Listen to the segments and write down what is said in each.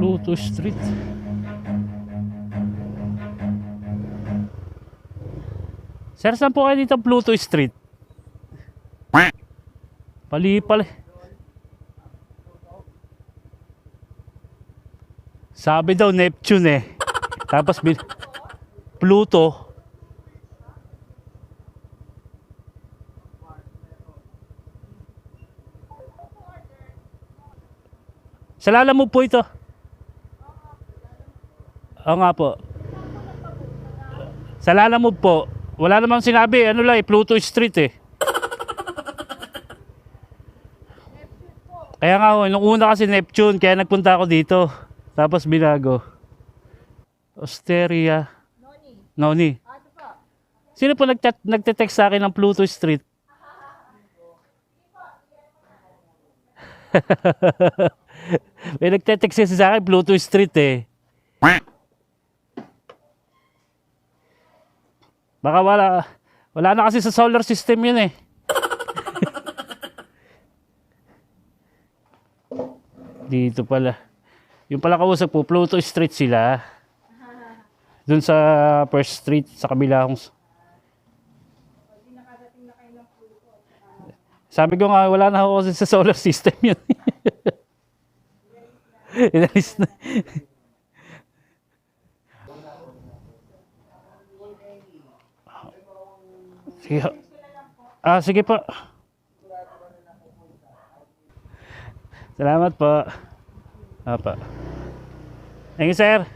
Pluto Street. Sir, saan po kayo dito Pluto Street? Pali pali. Sabi daw Neptune eh. Tapos Pluto. Sa mo po ito. Oo nga po. Sa mo po. Wala namang sinabi. Ano lang eh, Pluto Street eh. Kaya nga ho, nung una kasi Neptune, kaya nagpunta ako dito. Tapos binago. Osteria. Noni. Noni. Sino po nagte- nagte-text sa akin ng Pluto Street? May nagte-text kasi sa akin Pluto Street eh. Baka wala wala na kasi sa solar system yun eh. Dito pala. Yung pala kausap po, Pluto Street sila. Doon sa First Street, sa kabila akong... Sabi ko nga, wala na ako kasi sa solar system yun. Inalis na. Sige. Ah, sige po. Salamat po. Apa. Thank you, sir.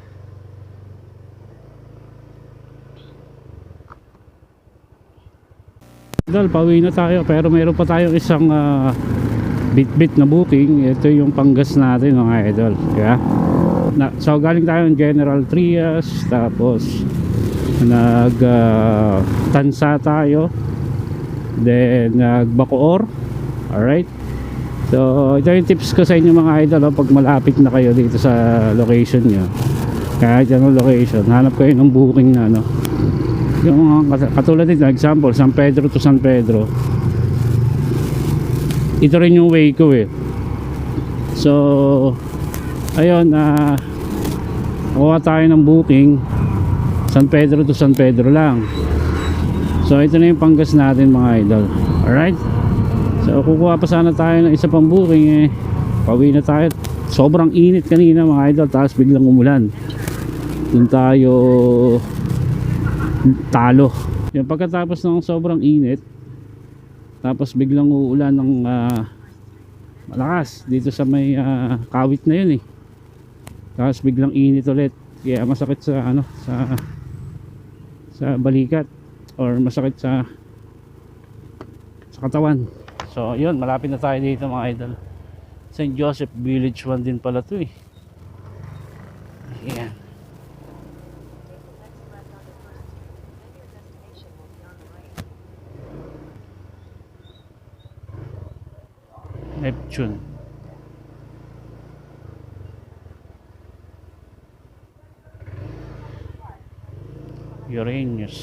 Idol, pauwi na tayo pero meron pa tayong isang ah, bit-bit na booking. Ito yung panggas natin mga idol. Yeah. Na, so galing tayo ng General Trias tapos nag ah, tansa tayo. Then nag Bacoor alright. So ito yung tips ko sa inyo mga idol oh, pag malapit na kayo dito sa location nyo. Kahit anong location hanap kayo ng booking na ano. Yung katulad nito example San Pedro to San Pedro. Ito rin yung way ko eh. So ayun ah kuha tayo ng booking San Pedro to San Pedro lang. So ito na yung panggas natin mga idol. Alright? So kukuha pa sana tayo ng isa pang booking eh. Pauwi na tayo. Sobrang init kanina mga idol tapos biglang umulan. Dun tayo talo. Yung pagkatapos ng sobrang init tapos biglang uulan ng ah, malakas dito sa may ah, kawit na yun eh. Tapos biglang init ulit. Kaya masakit sa ano sa sa balikat or masakit sa sa katawan. So yun malapit na tayo dito mga idol. St. Joseph Village 1 din pala to eh. Yan Neptune Uranus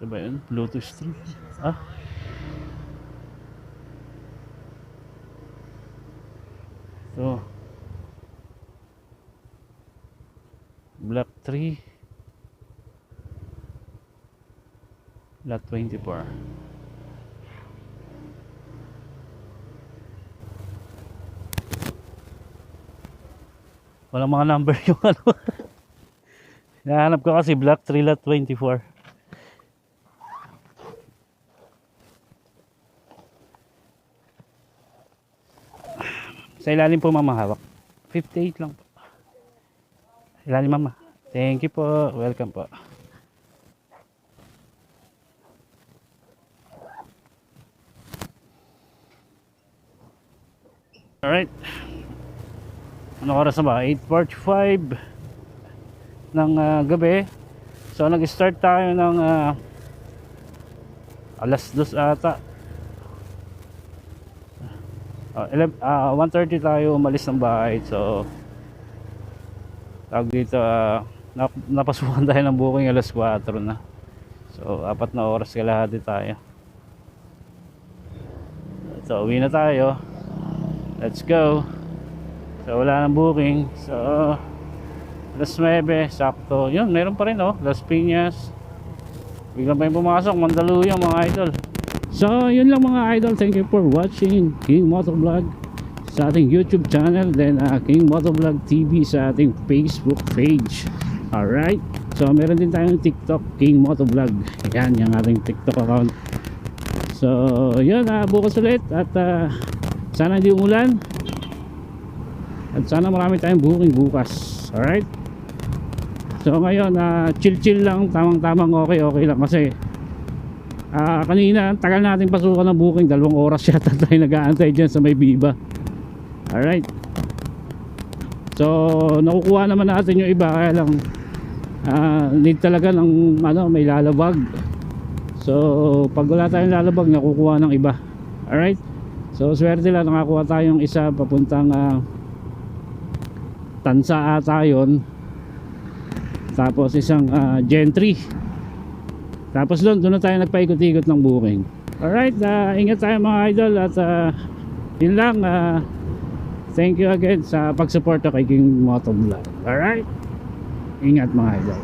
Ito ba yun? Pluto Street? Ah? Ito Black 3 Lot 24 Walang mga number yung ano. Hinahanap ko kasi Black 3 Lot 24. Sa ilalim po mama hawak. 58 lang po. Ilalim mama. Thank you po. Welcome po. Alright. Ano oras na ba? 8.45 ng ah, gabi. So nag-start tayo ng ah, alas 2 ata. Uh, 11, ah, 1.30 tayo umalis ng bahay. So tawag dito ah, nap napasukan tayo ng booking alas 4 na. So apat na oras kalahati tayo. So, uwi na tayo. Let's go. So, wala nang booking. So, Las 9, sakto. Yun, meron pa rin oh. Las Piñas. Biglang pa yung pumasok. Mandaluyong mga idol. So, yun lang mga idol. Thank you for watching King Motovlog sa ating YouTube channel. Then, uh, King Motovlog TV sa ating Facebook page. Alright. So, meron din tayong TikTok, King Motovlog. Yan, yung ating TikTok account. So, yun, uh, bukas ulit. At uh, sana hindi umulan. At sana marami tayong booking bukas. Alright? So ngayon, ah, chill-chill lang, tamang-tamang okay-okay lang kasi ah kanina, tagal nating pasukan ng booking, dalawang oras yata tayo nag-aantay dyan sa may Biba. Alright. So, nakukuha naman natin yung iba, kaya lang ah, need talaga ng ano, may lalabag. So, pag wala tayong lalabag, nakukuha ng iba. Alright? So, swerte lang, nakakuha tayong isa papuntang ah, Tansa ata yun. Tapos isang ah, gentry. Tapos doon doon na tayo nagpaikot-ikot ng booking. Alright uh, ingat tayo mga idol at ah, yun lang ah, thank you again sa pagsuporta kay King Motovlog alright? Ingat mga idol